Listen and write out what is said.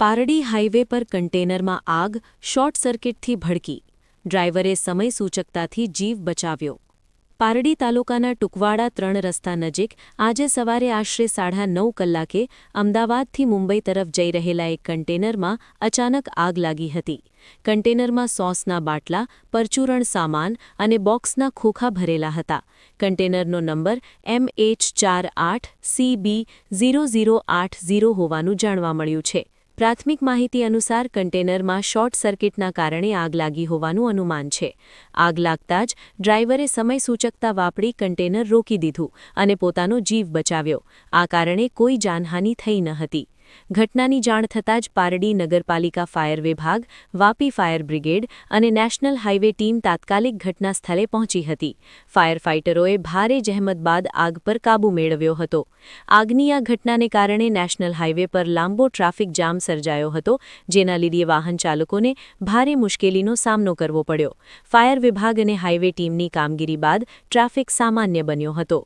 Pardi highway પર કન્ટેનરમાં આગ short સર્કિટથી ભડકી. ડ્રાઈવરે સમય સૂચકતાથી જીવ બચાવ્યો. પારડી તાલુકાના ટુકવાડા ત્રણ રસ્તા નજીક આજે સવારે આશરે સાડા નવ કલાકે અમદાવાદથી મુંબઈ તરફ જઈ રહેલા એક કન્ટેનરમાં અચાનક આગ લાગી હતી. કન્ટેનરમાં સોસના બાટલા, પરચુરણ સામાન અને બોક્સના ખોખા ભરેલા હતા. કન્ટેનરનો નંબર એમ એચ ચાર આઠ સી બી ઝીરો ઝીરો આઠ ઝીરો હોવાનું જાણવા મળ્યું છે. પ્રાથમિક માહિતી અનુસાર કન્ટેનરમાં શોર્ટ સર્કિટના કારણે આગ લાગી હોવાનું અનુમાન છે. આગ લાગતા જ ડ્રાઈવરે સમય સૂચકતા વાપરી કન્ટેનર રોકી દીધું અને પોતાનો જીવ બચાવ્યો. આ કારણે કોઈ જાનહાનિ થઈ ન હતી. ઘટનાની જાણ થતાં જ પારડી નગરપાલિકા ફાયર વિભાગ, વાપી ફાયર બ્રિગેડ અને નેશનલ હાઇવે ટીમ તાત્કાલિક ઘટના સ્થળે પહોંચી હતી. ફાયર ફાઇટરોએ ભારે જહેમત બાદ આગ પર કાબૂ મેળવ્યો હતો. આગની આ ઘટનાને કારણે નેશનલ હાઇવે પર લાંબો ટ્રાફિક જામ સર્જાયો હતો, જેના લીધે વાહન ચાલકોને ભારે મુશ્કેલીનો સામનો કરવો પડ્યો. ફાયર વિભાગ અને હાઇવે ટીમની કામગીરી બાદ ટ્રાફિક સામાન્ય બન્યો હતો.